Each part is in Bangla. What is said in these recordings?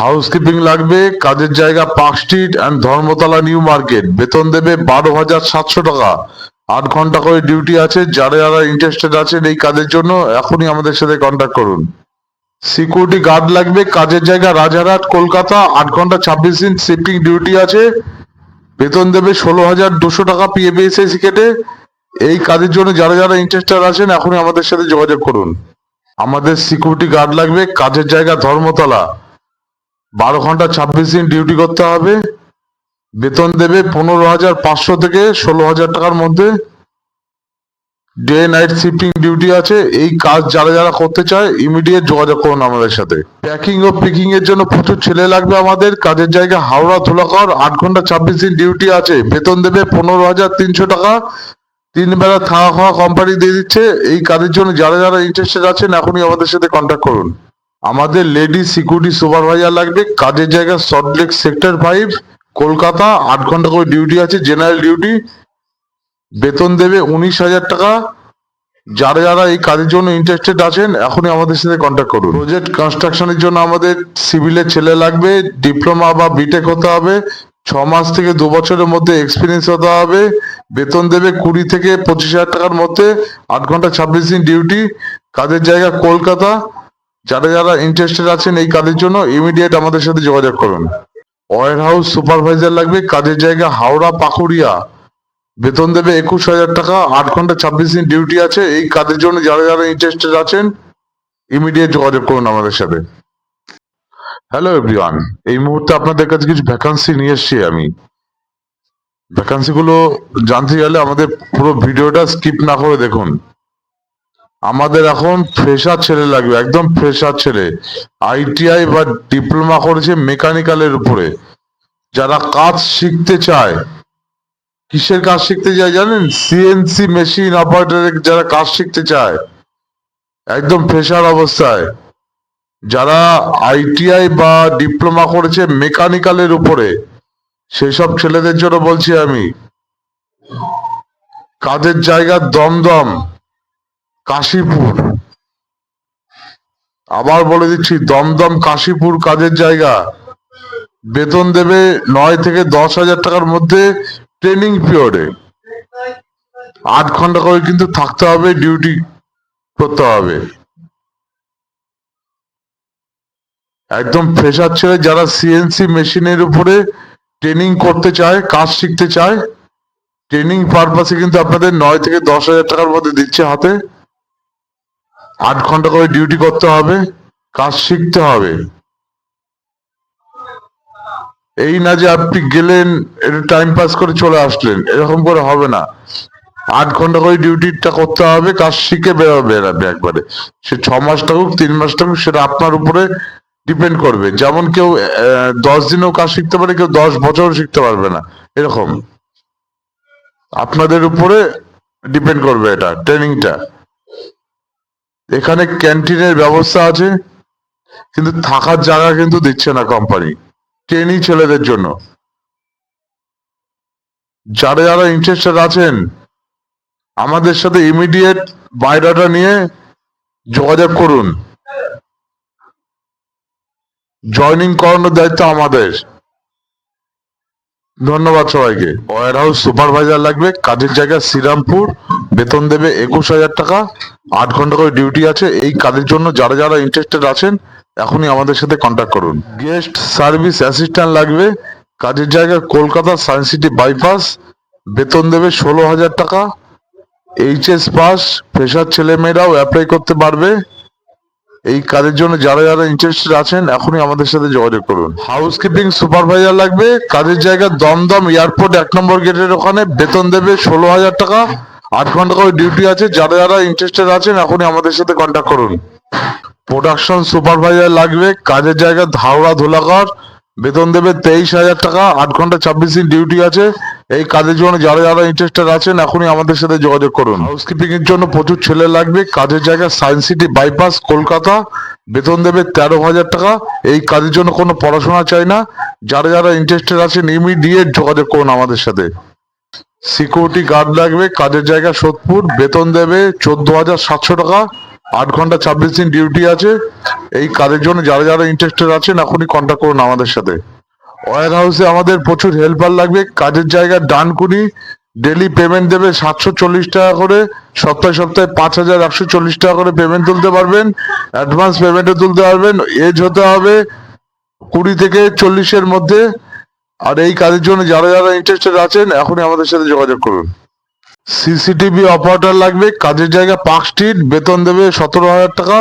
হাউসকিপিং লাগবে, কাজের জায়গা park street and Dharmatala new market বেতন দেবে বারো হাজার সাতশো টাকা। আট ঘণ্টা করে ডিউটি আছে, যারা যারা ইন্টারেস্টেড আছেন এই কাজের জন্য এখনই আমাদের সাথে কন্ট্যাক্ট করুন। সিকিউরিটি গার্ড লাগবে, কাজের জায়গা রাজারহাট, কলকাতা, আট ঘণ্টা ছাব্বিশ দিন শিফটিং ডিউটি আছে। বেতন দেবে ষোলো হাজার দুশো টাকা পিএবিএসএস কেটে এই কাজের জন্য যারা যারা ইন্টারেস্টেড আছেন, এখনই আমাদের সাথে যোগাযোগ করুন। আমাদের সিকিউরিটি গার্ড লাগবে, কাজের জায়গা ধর্মতলা। বারো ঘণ্টা ছাব্বিশ দিন ডিউটি করতে হবে। বেতন দেবে পনেরো হাজার পাঁচশো থেকে ষোলো হাজার টাকার মধ্যে। ডে নাইট শিফটিং ডিউটি আছে। এই কাজ যারা যারা করতে চায় ইমিডিয়েট যোগাযোগ করুন আমাদের সাথে। প্যাকিং ও পিকিং এর জন্য প্রচুর ছেলে লাগবে আমাদের। কাজের জায়গা হাওড়া, ধুলাকর, আট ঘণ্টা ছাব্বিশ দিন ডিউটি আছে। বেতন দেবে পনেরো হাজার তিনশো টাকা। তিন বেলা থাকা খাওয়া কোম্পানি দিয়ে দিচ্ছে। এই কাজের জন্য যারা যারা ইন্টারেস্টেড আছেন, এখনই আমাদের সাথে কন্ট্যাক্ট করুন। আমাদের লেডি সিকিউরিটি সুপারভাইজার লাগবে, কাজের জায়গা সল্টলেক সেক্টর ফাইভ, কলকাতা, আট ঘণ্টা করে ডিউটি আছে, জেনারেল ডিউটি। বেতন দেবে উনিশ হাজার টাকা। যারা যারা এই কাজের জন্য ইন্টারেস্টেড আছেন, এখনই আমাদের সাথে কন্ট্যাক্ট করুন। প্রজেক্ট কনস্ট্রাকশনের জন্য আমাদের সিভিলের ছেলে লাগবে ডিপ্লোমা বা বিটেক হতে হবে, ছ মাস থেকে দু বছরের মধ্যে এক্সপিরিয়েন্স হতে হবে। বেতন দেবে কুড়ি থেকে পঁচিশ হাজার টাকার মধ্যে, আট ঘণ্টা ছাব্বিশ দিন ডিউটি। কাজের জায়গা কলকাতা যারা যারা ইন্টারেস্টেড আছেন এই কাজের জন্য ইমিডিয়েট আমাদের সাথে যোগাযোগ করুন। ওয়ার হাউস সুপারভাইজার লাগবে, কাজের জায়গা হাওড়া পাকুড়িয়া। বেতন দেবে একুশ হাজার টাকা, আট ঘণ্টা ছাব্বিশ দিন ডিউটি আছে। এই কাজের জন্য যারা যারা ইন্টারেস্টেড আছেন ইমিডিয়েট যোগাযোগ করুন আমাদের সাথে। হ্যালো এভরিওয়ান এই মুহূর্তে আপনাদের কাছে কিছু ভ্যাকান্সি নিয়ে এসেছি আমি। ভ্যাকান্সি গুলো জানতে গেলে আমাদের পুরো ভিডিওটা স্কিপ না করে দেখুন। আমাদের এখন ফ্রেশার ছেলে লাগবে, একদম ফ্রেশার ছেলে। আইটিআই বা ডিপ্লোমা করেছে মেকানিক্যালের উপরে। যারা কাজ শিখতে চায়, কিসের কাজ শিখতে চায় জানেন? সিএনসি মেশিন অপারেটরের যারা কাজ শিখতে চায়, একদম ফ্রেশার অবস্থায়। যারা আইটিআই বা ডিপ্লোমা করেছে মেকানিক্যালের উপরে, সেসব ছেলেদের জন্য বলছি আমি, কাজের জায়গা দমদম। কাশীপুর। আবার বলে দিচ্ছি, দমদম কাশীপুর কাজের জায়গা। বেতন দেবে নয় থেকে দশ হাজার টাকার মধ্যে ট্রেনিং পিরিয়ডে আট ঘণ্টা করে কিন্তু থাকতে হবে ডিউটি করতে হবে। একদম ফ্রেশার ছেলে যারা সিএনসি মেশিনের উপরে ট্রেনিং করতে চায়, কাজ শিখতে চায় ট্রেনিং পারপাসে কিন্তু আপনাদের নয় থেকে দশ হাজার টাকার মধ্যে দিচ্ছে হাতে। আট ঘণ্টা করে ডিউটি করতে হবে, কাজ শিখতে হবে। এই না যে আপনি গেলেন একটু টাইম পাস করে চলে আসলেন, এরকম করে হবে না। আট ঘণ্টা করে ডিউটিটা করতে হবে, কাজ শিখে বেরোবে একবারে। সে ছ মাস থাকুক, তিন মাস থাকুক, সেটা আপনার উপরে ডিপেন্ড করবে। যেমন কেউ দশ দিনেও কাজ শিখতে পারে, কেউ দশ বছরও শিখতে পারবে না, এরকম। আপনাদের উপরে ডিপেন্ড করবে এটা ট্রেনিংটা এখানে ক্যান্টিনের ব্যবস্থা আছে, কিন্তু থাকার জায়গা কিন্তু দিচ্ছে না কোম্পানি ট্রেনি ছেলেদের জন্য? যারা যারা ইন্টারেস্টেড আছেন, আমাদের সাথে ইমিডিয়েট বায়োডাটা নিয়ে যোগাযোগ করুন। জয়নিং করানোর দায়িত্ব আমাদের। ধন্যবাদ সবাইকে। ওয়ার হাউস সুপারভাইজার লাগবে, কাজের জায়গা শ্রীরামপুর, বেতন দেবে একুশ হাজার টাকা, আট ঘণ্টা করে ডিউটি আছে। এই কাজের জন্য যারা যারা ইন্টারেস্টেড আছেন, এখনই আমাদের সাথে কন্ট্যাক্ট করুন। গেস্ট সার্ভিস অ্যাসিস্ট্যান্ট লাগবে, কাজের জায়গা কলকাতা সায়েন্স সিটি বাইপাস বেতন দেবে ষোলো হাজার টাকা এইচএস পাস ফ্রেশার ছেলেমেয়েরাও অ্যাপ্লাই করতে পারবে। এই কাজের জন্য যারা যারা ইন্টারেস্টেড আছেন, এখনই আমাদের সাথে যোগাযোগ করুন। হাউসকিপিং সুপারভাইজার লাগবে, কাজের জায়গা দমদম এয়ারপোর্ট এক নম্বর গেটের ওখানে, বেতন দেবে ষোলো হাজার টাকা। আট ঘণ্টা করে ডিউটি আছে, যারা যারা ইন্টারেস্টেড আছেন, এখনই আমাদের সাথে কন্ট্যাক্ট করুন। প্রোডাকশন সুপারভাইজার লাগবে, কাজের জায়গা ধাওড়া ধুলাগড় বেতন দেবে তেইশ হাজার টাকা, আট ঘণ্টা ছাব্বিশ দিন ডিউটি আছে। এই কাজের জন্য যারা যারা ইন্টারেস্টেড আছেন, এখনই আমাদের সাথে যোগাযোগ করুন। হাউসকিপিং এর জন্য প্রচুর ছেলে লাগবে। কাজের জায়গা সায়েন্স সিটি বাইপাস কলকাতা। বেতন দেবে তেরো হাজার টাকা। এই কাজের জন্য কোনো পড়াশোনা চাই না। যারা যারা ইন্টারেস্টেড আছেন ইমিডিয়েট যোগাযোগ করুন আমাদের সাথে। সিকিউরিটি গার্ড লাগবে। কাজের জায়গা সোদপুর বেতন দেবে চোদ্দ হাজার সাতশো টাকা। আট ঘণ্টা ছাব্বিশ দিন ডিউটি আছে। এই কাজের জন্য যারা যারা ইন্টারেস্টেড আছেন, এখনই কন্ট্যাক্ট করুন আমাদের সাথে। ওয়ার হাউসে আমাদের প্রচুর হেল্পার লাগবে। কাজের জায়গা ডানকুনি। ডেলি পেমেন্ট দেবে সাতশো চল্লিশ টাকা করে। সপ্তাহে সপ্তাহে পাঁচ হাজার একশো চল্লিশ টাকা করে পেমেন্ট তুলতে পারবেন। অ্যাডভান্স পেমেন্টও তুলতে পারবেন। এজ হতে হবে কুড়ি থেকে চল্লিশের মধ্যে। আর এই কাজের জন্য যারা যারা ইন্টারেস্টেড আছেন, এখনই আমাদের সাথে যোগাযোগ করুন। সিসিটিভি অপারেটর লাগবে, কাজের জায়গা পার্ক স্ট্রিট বেতন দেবে সতেরো হাজার টাকা।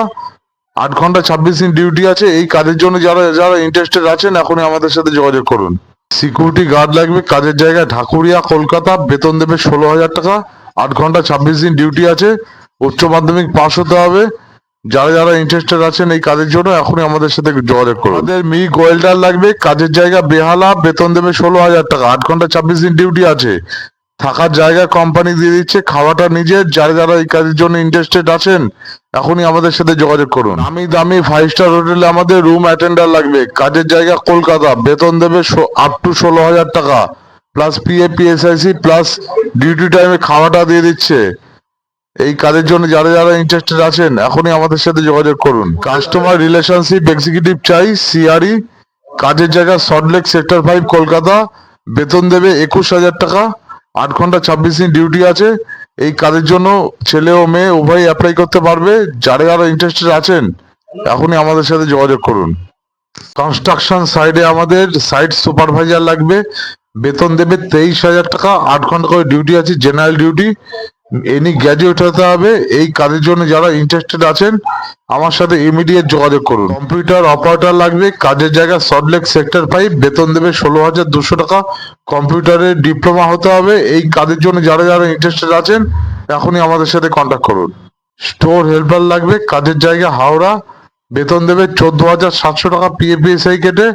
আট ঘণ্টা ছাব্বিশ দিন ডিউটি আছে, এই কাজের জন্য যারা যারা ইন্টারেস্টেড আছেন, এখনই আমাদের সাথে যোগাযোগ করুন। সিকিউরিটি গার্ড লাগবে, কাজের জায়গায় ঢাকুরিয়া, কলকাতা, বেতন দেবে ষোলো হাজার টাকা। আট ঘণ্টা ছাব্বিশ দিন ডিউটি আছে, উচ্চ মাধ্যমিক পাস হতে হবে। যারা যারা ইন্টারেস্টেড আছেন এই কাজের জন্য, এখনই আমাদের সাথে যোগাযোগ করুন। আমাদের মি গোয়েল্ডার লাগবে, কাজের জায়গা, বেহালা, বেতন দেবে ষোলো হাজার টাকা। আট ঘণ্টা ছাব্বিশ দিন ডিউটি আছে। থাকার জায়গা কোম্পানি দিয়ে দিচ্ছে, খাওয়াটা নিজের, যারা যারা এই কাজের জন্য ইন্টারেস্টেড আছেন, এখনই আমাদের সাথে যোগাযোগ করুন। আমি দামি ফাইভ স্টার হোটেলে আমাদের রুম অ্যাটেন্ডার লাগবে, কাজের জায়গা কলকাতা, বেতন দেবে আপ টু ষোলো হাজার টাকা plus PA PSIC plus duty টাইমে খাওয়াটা দিয়ে দিচ্ছে। এই কাজের জন্য যারা যারা ইন্টারেস্টেড আছেন, এখনই আমাদের সাথে যোগাযোগ করুন। কাস্টমার রিলেশনশিপ এক্সিকিউটিভ চাই সিআরই কাজের জায়গা সল্টলেক সেক্টর ফাইভ কলকাতা, বেতন দেবে একুশ হাজার টাকা আট ঘণ্টা ছাব্বিশ দিন ডিউটি আছে। এই কাজের জন্য ছেলে ও মেয়ে উভয় অ্যাপ্লাই করতে পারবে। যারা যারা ইন্টারেস্টেড আছেন, এখনই আমাদের সাথে যোগাযোগ করুন। কনস্ট্রাকশন সাইডে আমাদের সাইট সুপারভাইজার লাগবে। বেতন দেবে তেইশ হাজার টাকা। আট ঘণ্টা করে ডিউটি আছে জেনারেল ডিউটি এনি গ্র্যাজুয়েট হতে হবে, এই কাজের জন্য যারা ইন্টারেস্টেড আছেন, আমার সাথে ইমিডিয়েট যোগাযোগ করুন। কম্পিউটার অপারেটর লাগবে, কাজের জায়গা সল্টলেক সেক্টর ফাইভ বেতন দেবে ষোলো হাজার দুশো টাকা। কম্পিউটারে ডিপ্লোমা হতে হবে, এই কাজের জন্য যারা যারা ইন্টারেস্টেড আছেন, এখনই আমাদের সাথে কন্ট্যাক্ট করুন। স্টোর হেল্পার লাগবে, কাজের জায়গা হাওড়া, বেতন দেবে চোদ্দ হাজার সাতশো টাকা পিএফিএসআই কেটে।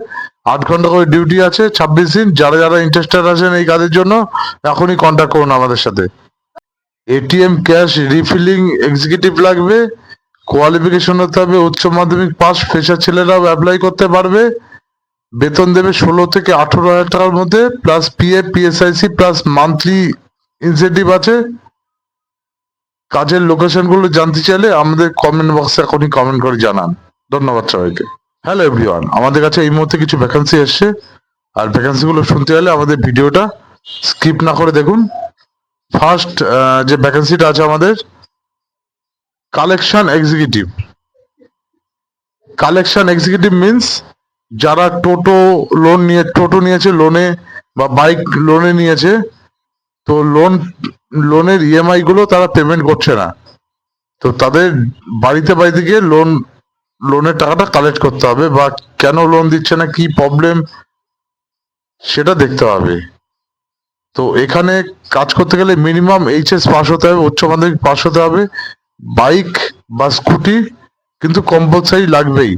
আট ঘণ্টা করে ডিউটি আছে, ছাব্বিশ দিন, যারা যারা ইন্টারেস্টেড আছেন এই কাজের জন্য, এখনই কন্ট্যাক্ট করুন আমাদের সাথে। এটিএম ক্যাশ রিফিলিং এক্সিকিউটিভ লাগবে কোয়ালিফিকেশন হতে হবে, উচ্চ মাধ্যমিক পাস ফ্রেশার ছেলেরাও অ্যাপ্লাই করতে পারবে। বেতন দেবে ষোলো থেকে আঠারো হাজার টাকার মধ্যে plus PF PSIC plus monthly incentive আছে। কাজের লোকেশনগুলো জানতে চাইলে আমাদের কমেন্ট বক্সে এখনই কমেন্ট করে জানান। ধন্যবাদ সবাইকে। হ্যালো এভরিওয়ান আমাদের কাছে এই মুহূর্তে কিছু ভ্যাকান্সি এসছে। আর ভ্যাকান্সি গুলো শুনতে হলে আমাদের ভিডিওটা স্কিপ না করে দেখুন। ফার্স্ট যে ভ্যাকেন্সিটা আছে আমাদের collection executive collection executive means যারা টোটো লোন নিয়ে, টোটো নিয়েছে লোনে বা বাইক লোনে নিয়েছে, তো লোন লোনের ইএমআই গুলো তারা পেমেন্ট করছে না। তো তাদের বাড়িতে বাড়িতে গিয়ে লোন লোনের টাকাটা কালেক্ট করতে হবে বা কেন লোন দিচ্ছে না, কি প্রবলেম সেটা দেখতে হবে। তো এখানে কাজ করতে গেলে মিনিমাম এইচএস পাস হতে হবে, উচ্চ মাধ্যমিক পাস হতে হবে বাইক বা স্কুটি কিন্তু কম্পালসারি লাগবেই।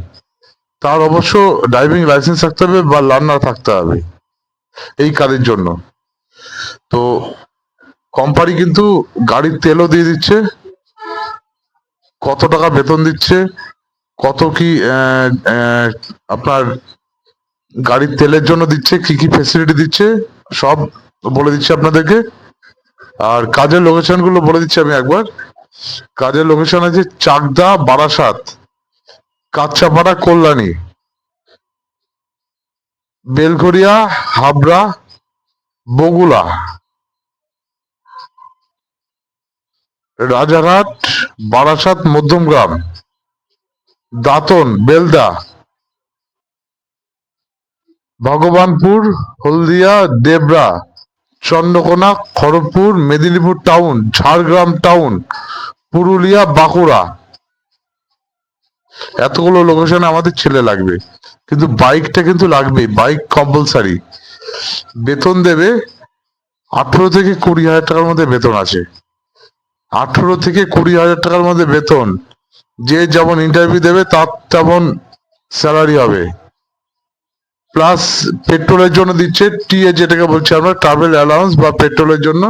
তার অবশ্য ড্রাইভিং লাইসেন্স থাকতে হবে বা লার্নার থাকতে হবে এই কাজের জন্য। তো কোম্পানি কিন্তু গাড়ির তেলও দিয়ে দিচ্ছে, কত টাকা বেতন দিচ্ছে, কত কি আপনার গাড়ির তেলের জন্য দিচ্ছে, কি কি ফেসিলিটি দিচ্ছে, সব বলে দিচ্ছি আপনাদেরকে। আর কাজের লোকেশনগুলো বলে দিচ্ছি আমি একবার। কাজের লোকেশন আছে Chakdah Barasat Kanchrapara Kalyani, Belgharia, Habra Bagula Rajarhat, Barasat, Madhyamgram, Dantan, Belda, Bhagwanpur, Haldia, Debra. Chandrakona, Kharagpur, Medinipur town Jhargram town Purulia, Bankura. এতগুলো লোকেশনে আমাদের ছেলে লাগবে। কিন্তু বাইকটা কিন্তু লাগবে বাইক কম্পালসারি বেতন দেবে আঠেরো থেকে কুড়ি হাজার টাকার মধ্যে বেতন আছে। আঠেরো থেকে কুড়ি হাজার টাকার মধ্যে বেতন। যে যেমন ইন্টারভিউ দেবে, তার তেমন স্যালারি হবে। প্লাস পেট্রোলের জন্য দিচ্ছে টিএ যেটাকে বলছি আমরা ট্রাভেল অ্যালাউন্স বা পেট্রোলের জন্য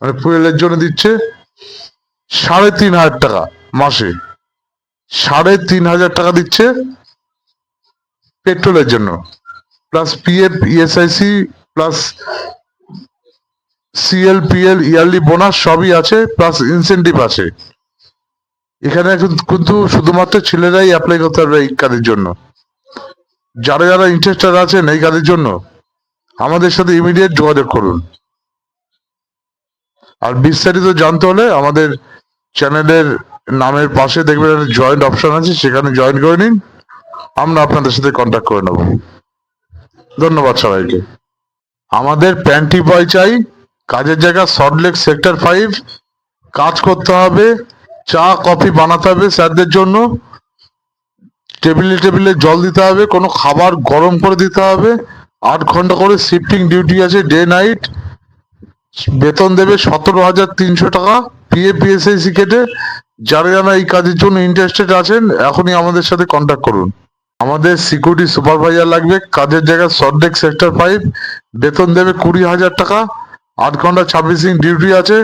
মানে ফুয়েলের জন্য দিচ্ছে সাড়ে তিন হাজার টাকা মাসে। সাড়ে তিন হাজার টাকা দিচ্ছে পেট্রোলের জন্য। Plus PF ESIC plus CL PL yearly bonus সবই আছে প্লাস ইনসেন্টিভ আছে। এখানে কিন্তু- শুধুমাত্র ছেলেরাই অ্যাপ্লাই করতে পারবে এই কাজের জন্য। যারা যারা ইন্টারেস্টেড আছেন এই কাজের জন্য, আমাদের সাথে ইমিডিয়েট যোগাযোগ করুন। আর বিস্তারিত জানতে হলে আমাদের চ্যানেলের নামের পাশে দেখবেন জয়েন্ট অপশন আছে, সেখানে জয়েন করে নিন। আমরা আপনাদের সাথে কন্ট্যাক্ট করে নেব। ধন্যবাদ সবাইকে। আমাদের প্যান্টি বয় চাই, কাজের জায়গা সল্টলেক সেক্টর ফাইভ কাজ করতে হবে, চা কফি বানাতে হবে স্যারদের জন্য। টেবিলে টেবিলে জল দিতে হবে, কোনো খাবার গরম করে দিতে হবে। আট ঘণ্টা করে শিফটিং ডিউটি আছে ডে নাইট। বেতন দেবে সতেরো হাজার তিনশো টাকা পিএ পিএসআইসি কেটে। যারা যারা এই কাজের জন্য ইন্টারেস্টেড আছেন, এখনই আমাদের সাথে কন্ট্যাক্ট করুন। আমাদের সিকিউরিটি সুপারভাইজার লাগবে, কাজের জায়গায় সল্টলেক সেক্টর ফাইভ বেতন দেবে কুড়ি হাজার টাকা। আট ঘণ্টা ছাব্বিশিং ডিউটি আছে।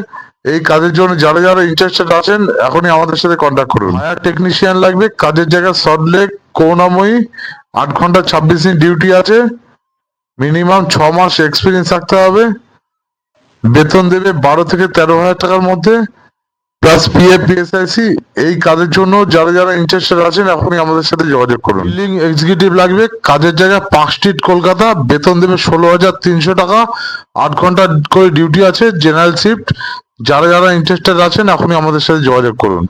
এই কাজের জন্য যারা যারা ইন্টারেস্টেড আছেন এখনই আমাদের সাথে কন্ট্যাক্ট করুন। ফায়ার টেকনিশিয়ান লাগবে কাজের জায়গায় সল্টলেক করুণাময়ী আট ঘণ্টা ছাব্বিশিং ডিউটি আছে। মিনিমাম ছ মাস এক্সপিরিয়েন্স থাকতে হবে। বেতন দেবে বারো থেকে তেরো হাজার টাকার মধ্যে। প্লাস পিএফ পিএসআইসি এই কাজের জন্য যারা যারা ইন্টারেস্টেড আছেন এখনই আমাদের সাথে যোগাযোগ করুন। বিল্ডিং এক্সিকিউটিভ লাগবে কাজের জায়গায় পার্ক স্ট্রিট কলকাতা বেতন দেবে ষোলো হাজার তিনশো টাকা। আট ঘণ্টা করে ডিউটি আছে জেনারেল শিফট যারা যারা ইন্টারেস্টেড আছেন এখনই আমাদের সাথে যোগাযোগ করুন।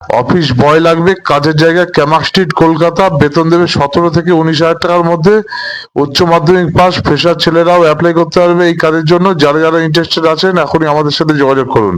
অফিস বয় লাগবে, কাজের জায়গায় ক্যামাক স্ট্রিট কলকাতা বেতন দেবে সতেরো থেকে উনিশ হাজার টাকার মধ্যে। উচ্চ মাধ্যমিক পাস ফ্রেশার ছেলেরাও অ্যাপ্লাই করতে পারবে এই কাজের জন্য। যারা যারা ইন্টারেস্টেড আছেন, এখনই আমাদের সাথে যোগাযোগ করুন।